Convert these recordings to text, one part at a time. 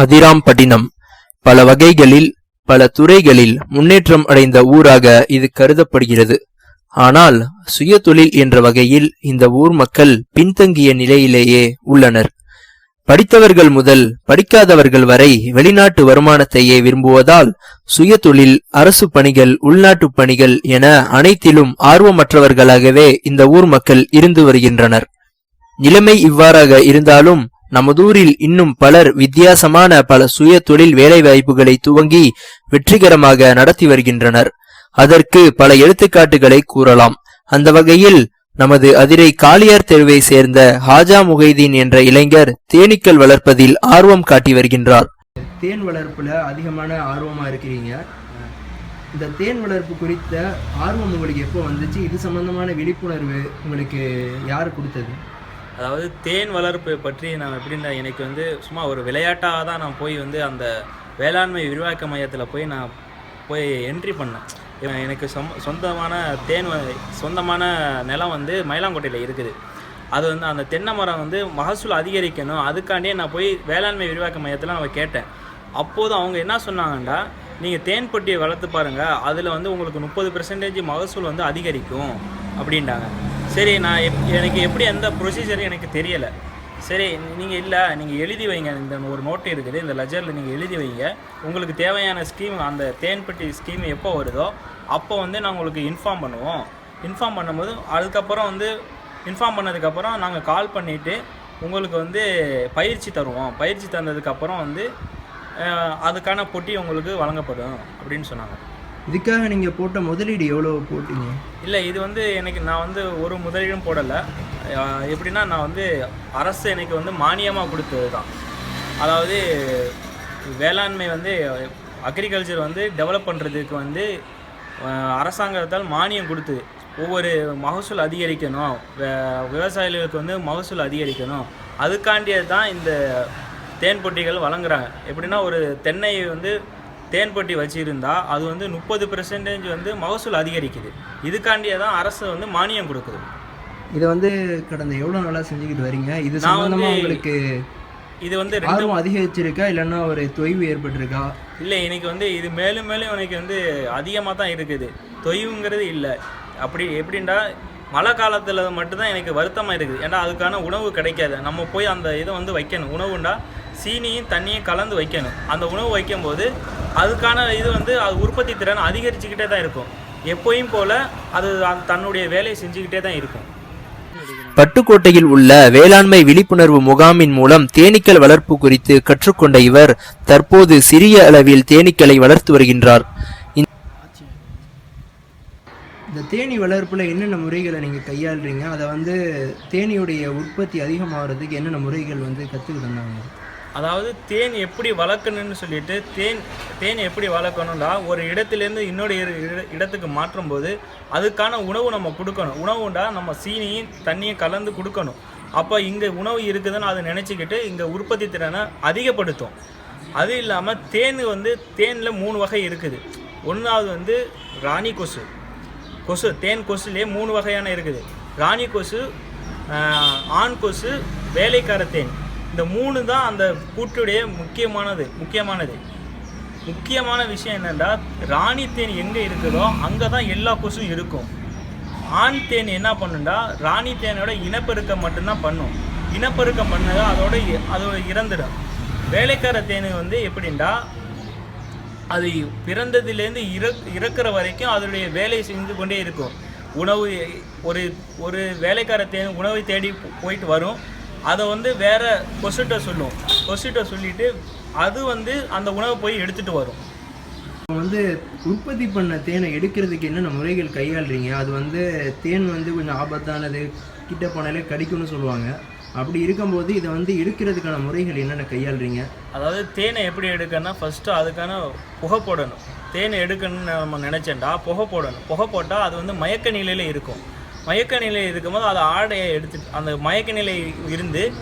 அதிராம்பட்டினம். பல வகைகளில் பல துறைகளில் முன்னேற்றம் அடைந்த ஊராக இது கருதப்படுகிறது. ஆனால் சுயதொழில் என்ற வகையில் இந்த ஊர் மக்கள் பின்தங்கிய நிலையிலேயே உள்ளனர். படித்தவர்கள் முதல் படிக்காதவர்கள் வரை வெளிநாட்டு வருமானத்தையே விரும்புவதால் சுயதொழில் அரசு பணிகள் உள்நாட்டு பணிகள் என அனைத்திலும் ஆர்வமற்றவர்களாகவே இந்த ஊர் மக்கள் இருந்து வருகின்றனர். நிலைமை இவ்வாறாக இருந்தாலும் நமதூரில் இன்னும் பலர் வித்தியாசமான பல சுய தொழில் வேலைவாய்ப்புகளை துவங்கி வெற்றிகரமாக நடத்தி வருகின்றனர். அதற்கு பல எடுத்துக்காட்டுகளை கூறலாம். அந்த வகையில் நமது அதிரை காளியார் தெருவை சேர்ந்த ஹாஜா முகைதீன் என்ற இளைஞர் தேனீக்கள் வளர்ப்பதில் ஆர்வம் காட்டி வருகின்றார். தேன் வளர்ப்புல அதிகமான ஆர்வமா இருக்கிறீங்க. இந்த தேன் வளர்ப்பு குறித்த ஆர்வம் உங்களுக்கு எப்போ வந்துச்சு? இது சம்பந்தமான விழிப்புணர்வு உங்களுக்கு யார் கொடுத்தது? அதாவது தேன் வளர்ப்பு பற்றி நான் எப்படின்னா எனக்கு வந்து சும்மா ஒரு விளையாட்டாக தான் நான் போய் வந்து அந்த வேளாண்மை விரிவாக்க மையத்தில் போய் நான் போய் என்ட்ரி பண்ணேன். எனக்கு சொம் சொந்தமான தேன் வ- சொந்தமான நிலம் வந்து மயிலாங்கோட்டையில் இருக்குது. அது வந்து அந்த தென்னை மரம் வந்து மகசூல் அதிகரிக்கணும். அதுக்காண்டியே நான் போய் வேளாண்மை விரிவாக்க மையத்தில் நான் கேட்டேன். அப்போது அவங்க என்ன சொன்னாங்கன்னா நீங்கள் தேன் பொட்டியை வளர்த்து பாருங்கள் அதில் வந்து உங்களுக்கு முப்பது பெர்சன்டேஜ் மகசூல் வந்து அதிகரிக்கும் அப்படின்ட்டாங்க சரி நான் எப் எனக்கு எப்படி எந்த ப்ரொசீஜரும் எனக்கு தெரியலை. சரி நீங்கள் இல்லை நீங்கள் எழுதி வைங்க. இந்த ஒரு நோட்டு இருக்குது இந்த லெஜரில் நீங்கள் எழுதி வைங்க. உங்களுக்கு தேவையான ஸ்கீம் அந்த தேன்பட்டி ஸ்கீம் எப்போ வருதோ அப்போ வந்து நான் உங்களுக்கு இன்ஃபார்ம் பண்ணுவோம். இன்ஃபார்ம் பண்ணும்போது அதுக்கப்புறம் வந்து இன்ஃபார்ம் பண்ணதுக்கப்புறம் நாங்கள் கால் பண்ணிவிட்டு உங்களுக்கு வந்து பயிற்சி தருவோம். பயிற்சி தந்ததுக்கப்புறம் வந்து அதுக்கான பொட்டி உங்களுக்கு வழங்கப்படும் அப்படின்னு சொன்னாங்க. இதுக்காக நீங்கள் போட்ட முதலீடு எவ்வளோ போட்டீங்க? இல்லை இது வந்து எனக்கு நான் வந்து ஒரு முதலீடும் போடலை. எப்படின்னா நான் வந்து அரசு எனக்கு வந்து மானியமாக கொடுத்தது தான் அதாவது வேளாண்மை வந்து அக்ரிகல்ச்சர் வந்து டெவலப் பண்ணுறதுக்கு வந்து அரசாங்கத்தால் மானியம் கொடுத்தது ஒவ்வொரு மகசூல் அதிகரிக்கணும் விவசாயிகளுக்கு வந்து மகசூல் அதிகரிக்கணும். அதுக்காண்டியே தான் இந்த தேன் பொட்டிகள் வழங்குறாங்க. எப்படின்னா ஒரு தென்னை வந்து தேன் பொட்டி வச்சிருந்தா அது வந்து முப்பது பெர்சன்டேஜ் வந்து மகசூல் அதிகரிக்குது. இதுக்காண்டியே தான் அரசு வந்து மானியம் கொடுக்குது. இதை வந்து கடந்த எவ்வளவு நாளா செஞ்சுக்கிட்டு வரீங்க? இது வந்து உங்களுக்கு இது வந்து ஆர்வம் அதிகரிச்சிருக்கா? இல்லைன்னா ஒரு தொய்வு ஏற்பட்டிருக்கா? இல்லை எனக்கு வந்து இது மேலும் மேலும் எனக்கு வந்து அதிகமாக தான் இருக்குது. தொய்வுங்கிறது இல்லை. அப்படி எப்படின்னா மழை காலத்தில் மட்டும்தான் எனக்கு வருத்தமாக இருக்குது. ஏன்னா அதுக்கான உணவு கிடைக்காது. நம்ம போய் அந்த இதை வந்து வைக்கணும். உணவுண்டா சீனியும் தண்ணியும் கலந்து வைக்கணும். அந்த உணவு வைக்கும்போது அதுக்கான இது வந்து அது உற்பத்தி திறன் அதிகரிச்சுக்கிட்டே தான் இருக்கும். எப்போயும் போல் அது தன்னுடைய வேலையை செஞ்சுக்கிட்டே தான் இருக்கும். பட்டுக்கோட்டையில் உள்ள வேளாண்மை விழிப்புணர்வு முகாமின் மூலம் தேனீக்கள் வளர்ப்பு குறித்து கற்றுக்கொண்ட இவர் தற்போது சிறிய அளவில் தேனீக்களை வளர்த்து வருகின்றார். இந்த தேனி வளர்ப்புல என்னென்ன முறைகளை நீங்க கையாளுறீங்க? அதை வந்து தேனியுடைய உற்பத்தி அதிகமாகிறதுக்கு என்னென்ன முறைகள் வந்து கற்றுக்கிட்டு இருந்தாங்க அதாவது தேன் எப்படி வளர்க்கணும்னு சொல்லிட்டு தேன் தேன் எப்படி வளர்க்கணும்னா ஒரு இடத்துலேருந்து இன்னொரு இரு- இடத்துக்கு மாற்றும் போது அதுக்கான உணவு நம்ம கொடுக்கணும். உணவுண்டா நம்ம சீனியும் தண்ணியும் கலந்து கொடுக்கணும். அப்போ இங்கே உணவு இருக்குதுன்னு அதை நினச்சிக்கிட்டு இங்கே உற்பத்தி திறனை அதிகப்படுத்தும். அது இல்லாமல் தேன் வந்து தேனில் மூணு வகை இருக்குது. ஒன்றாவது வந்து ராணி கொசு. கொசு தேன் கொசுலேயே மூணு வகையான இருக்குது. ராணி கொசு ஆண் கொசு வேலைக்கார தேன். இந்த மூணு தான் அந்த கூட்டுடைய முக்கியமானது முக்கியமானது. முக்கியமான விஷயம் என்னென்னா ராணி தேன் எங்கே இருக்குதோ அங்கே தான் எல்லா கொசும் இருக்கும். ஆண் தேன் என்ன பண்ணுண்டா ராணி தேனோட இனப்பெருக்கம் மட்டும்தான் பண்ணும். இனப்பெருக்கம் பண்ணதா அதோட அதோட இறந்துடும். வேலைக்கார தேன் வந்து எப்படின்னா அது பிறந்ததுலேருந்து இற இறக்குற வரைக்கும் அதனுடைய வேலையை செஞ்சு கொண்டே இருக்கும். உணவு ஒரு ஒரு வேலைக்கார தேன் உணவை தேடி போயிட்டு வரும். அதை வந்து வேற கொசுட்ட சொல்லும். கொசுட்ட சொல்லிட்டு அது வந்து அந்த உணவை போய் எடுத்துட்டு வரும். வந்து உற்பத்தி பண்ண தேனை எடுக்கிறதுக்கு என்னென்ன முறைகள் கையாளுறீங்க? அது வந்து தேன் வந்து கொஞ்சம் ஆபத்தானது கிட்ட போனாலே கடிக்கும்னு சொல்லுவாங்க. அப்படி இருக்கும்போது இதை வந்து எடுக்கிறதுக்கான முறைகள் என்னென்ன கையாளுறீங்க? அதாவது தேனை எப்படி எடுக்கணும்னா ஃபஸ்ட்டு அதுக்கான புகை போடணும். தேனை எடுக்கணும்னு நம்ம நினச்சேன்டா புகை போடணும். புகை போட்டால் அது வந்து மயக்க நிலையில் இருக்கும். மயக்க நிலை இருக்கும்போது அதை ஆடையை எடுத்துட்டு அந்த மயக்க நிலை இருந்து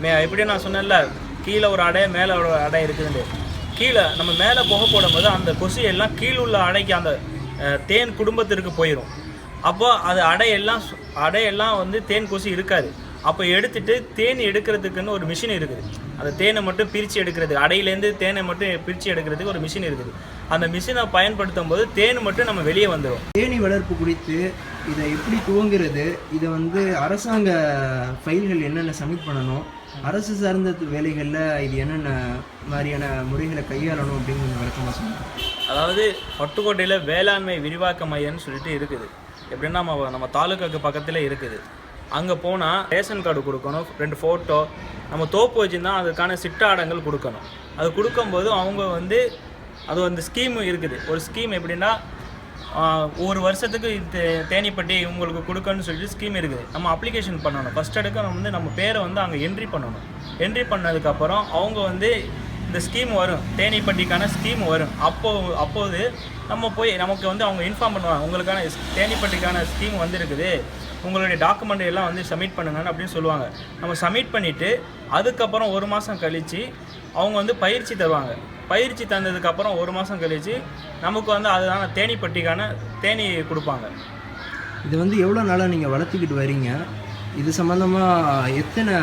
மே எப்படி நான் சொன்னேன்ல கீழே ஒரு அடை மேலே ஒரு அடை இருக்குதுன்னு. கீழே நம்ம மேலே புகை போடும்போது அந்த கொசு எல்லாம் கீழே உள்ள அடைக்கு அந்த தேன் குடும்பத்திற்கு போயிடும் அப்போ அது அடையெல்லாம் சு- அடையெல்லாம் வந்து தேன் கொசு இருக்காது. அப்போ எடுத்துட்டு தேன் எடுக்கிறதுக்குன்னு ஒரு மிஷின் இருக்குது. அந்த தேனை மட்டும் பிரித்து எடுக்கிறதுக்கு அடையிலேருந்து தேனை மட்டும் பிரித்து எடுக்கிறதுக்கு ஒரு மிஷின் இருக்குது. அந்த மிஷினை பயன்படுத்தும் போது தேன் மட்டும் நம்ம வெளியே வந்துடும் தேனி வளர்ப்பு குறித்து இதை எப்படி துவங்குறது? இதை வந்து அரசாங்க ஃபைல்கள் என்னென்ன சப்மிட் பண்ணணும்? அரசு சார்ந்த வேலைகளில் இது என்னென்ன மாதிரியான முறைகளை கையாளணும் அப்படின்னு கொஞ்சம் விளக்கமாக சொல்லுங்கள் அதாவது பட்டுக்கோட்டையில் வேளாண்மை விரிவாக்க மையம்னு சொல்லிட்டு இருக்குது. எப்படின்னா நம்ம நம்ம தாலுக்காக்கு பக்கத்தில் இருக்குது. அங்கே போனால் ரேஷன் கார்டு கொடுக்கணும் ரெண்டு ஃபோட்டோ நம்ம தோப்பு வச்சுருந்தா அதுக்கான சிட்டாடங்கள் கொடுக்கணும். அது கொடுக்கும்போது அவங்க வந்து அது வந்து ஸ்கீம் இருக்குது. ஒரு ஸ்கீம் எப்படின்னா ஒரு வருஷத்துக்கு இது தேனிப்பட்டி உங்களுக்கு கொடுக்கணும்னு சொல்லிட்டு ஸ்கீம் இருக்குது. நம்ம அப்ளிகேஷன் பண்ணணும். ஃபஸ்ட் எடுக்க வந்து நம்ம பேரை வந்து அங்கே என்ட்ரி பண்ணணும். என்ட்ரி பண்ணதுக்கப்புறம் அவங்க வந்து இந்த ஸ்கீம் வரும். தேனிப்பட்டிக்கான ஸ்கீம் வரும். அப்போ அப்போது நம்ம போய் நமக்கு வந்து அவங்க இன்ஃபார்ம் பண்ணுவாங்க. உங்களுக்கான தேனிப்பட்டிக்கான ஸ்கீம் வந்துருக்குது. உங்களுடைய டாக்குமெண்ட் எல்லாம் வந்து சப்மிட் பண்ணுங்கன்னு அப்படின்னு சொல்லுவாங்க. நம்ம சப்மிட் பண்ணிவிட்டு அதுக்கப்புறம் ஒரு மாதம் கழித்து அவங்க வந்து பயிற்சி தருவாங்க. பயிற்சி தந்ததுக்கப்புறம் ஒரு மாதம் கழித்து நமக்கு வந்து அதுதான தேனிப்பட்டிக்கான தேனி கொடுப்பாங்க. இது வந்து எவ்வளோ நாளாக நீங்கள் வளர்த்துக்கிட்டு வரீங்க? இது சம்மந்தமாக எத்தனை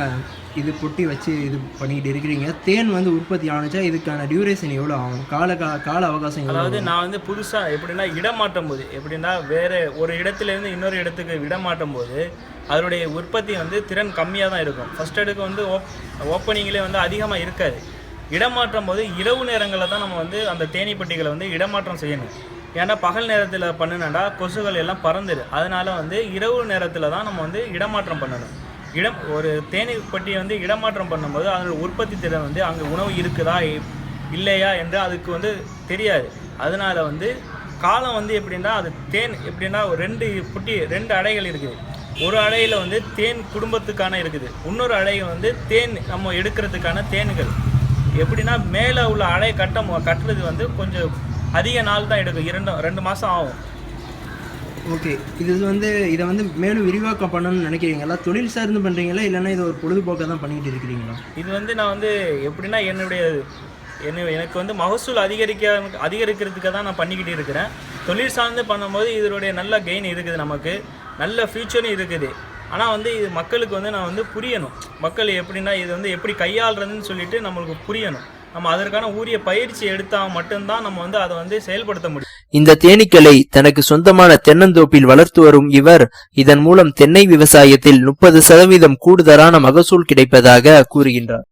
இது பொட்டி வச்சு இது பண்ணிக்கிட்டு இருக்கிறீங்க. தேன் வந்து உற்பத்தி ஆணுச்சா? இதுக்கான டியூரேஷன் எவ்வளோ ஆகும்? கால கால அவகாசம் அதாவது நான் வந்து புதுசாக எப்படின்னா இடமாட்டும் போது எப்படின்னா வேறு ஒரு இடத்துலேருந்து இன்னொரு இடத்துக்கு இடமாட்டும் போது அதனுடைய உற்பத்தி வந்து திறன் கம்மியாக தான் இருக்கும். ஃபர்ஸ்ட் எடுக்க வந்து ஓப் ஓப்பனிங்லேயே வந்து அதிகமாக இருக்காது. இடமாற்றும் போது இரவு நேரங்களில் தான் நம்ம வந்து அந்த தேனீப்பட்டிகளை வந்து இடமாற்றம் செய்யணும். ஏன்னா பகல் நேரத்தில் பண்ணுனடா கொசுகள் எல்லாம் பறந்துடு அதனால வந்து இரவு நேரத்தில் தான் நம்ம வந்து இடமாற்றம் பண்ணணும். இடம் ஒரு தேனீ பட்டியை வந்து இடமாற்றம் பண்ணும்போது அதனோட உற்பத்தி திறன் வந்து அங்கே உணவு இருக்குதா இல்லையா என்று அதுக்கு வந்து தெரியாது. அதனால வந்து காலம் வந்து எப்படின்னா அது தேன் எப்படின்னா ஒரு ரெண்டு புட்டி ரெண்டு அடைகள் இருக்குது. ஒரு அடையில் வந்து தேன் குடும்பத்துக்கான இருக்குது. இன்னொரு அடையில் வந்து தேன் நம்ம எடுக்கிறதுக்கான தேன்கள். எப்படின்னா மேலே உள்ள அடை கட்ட மு- கட்டுறது வந்து கொஞ்சம் அதிக நாள் தான் எடுக்கும். இரண்டு ரெண்டு மாதம் ஆகும். ஓகே இது வந்து இதை வந்து மேலும் விரிவாக்கம் பண்ணணும்னு நினைக்கிறீங்களா? தொழில் சார்ந்து பண்ணுறீங்களா இல்லைன்னா இது ஒரு பொழுதுபோக்காக தான் பண்ணிக்கிட்டு இருக்கிறீங்களா? இது வந்து நான் வந்து எப்படின்னா என்னுடைய என்ன எனக்கு வந்து மகசூல் அதிகரிக்க அதிகரிக்கிறதுக்காக தான் நான் பண்ணிக்கிட்டு இருக்கிறேன். தொழில் சார்ந்து பண்ணும்போது இதனுடைய நல்ல கெயின் இருக்குது நமக்கு. நல்ல ஃப்யூச்சரும் இருக்குது. ஆனால் வந்து இது மக்களுக்கு வந்து நான் வந்து புரியணும். மக்கள் எப்படின்னா இது வந்து எப்படி கையாளுறதுன்னு சொல்லிட்டு நம்மளுக்கு புரியணும். நம்ம அதற்கான உரிய பயிற்சி எடுத்தால் மட்டும்தான் நம்ம வந்து அதை வந்து செயல்படுத்த முடியும். இந்த தேனீக்களை தனக்கு சொந்தமான தென்னந்தோப்பில் வளர்த்து வரும் இவர் இதன் மூலம் தென்னை விவசாயத்தில் முப்பது சதவீதம் கூடுதலான மகசூல் கிடைப்பதாக கூறுகின்றார்.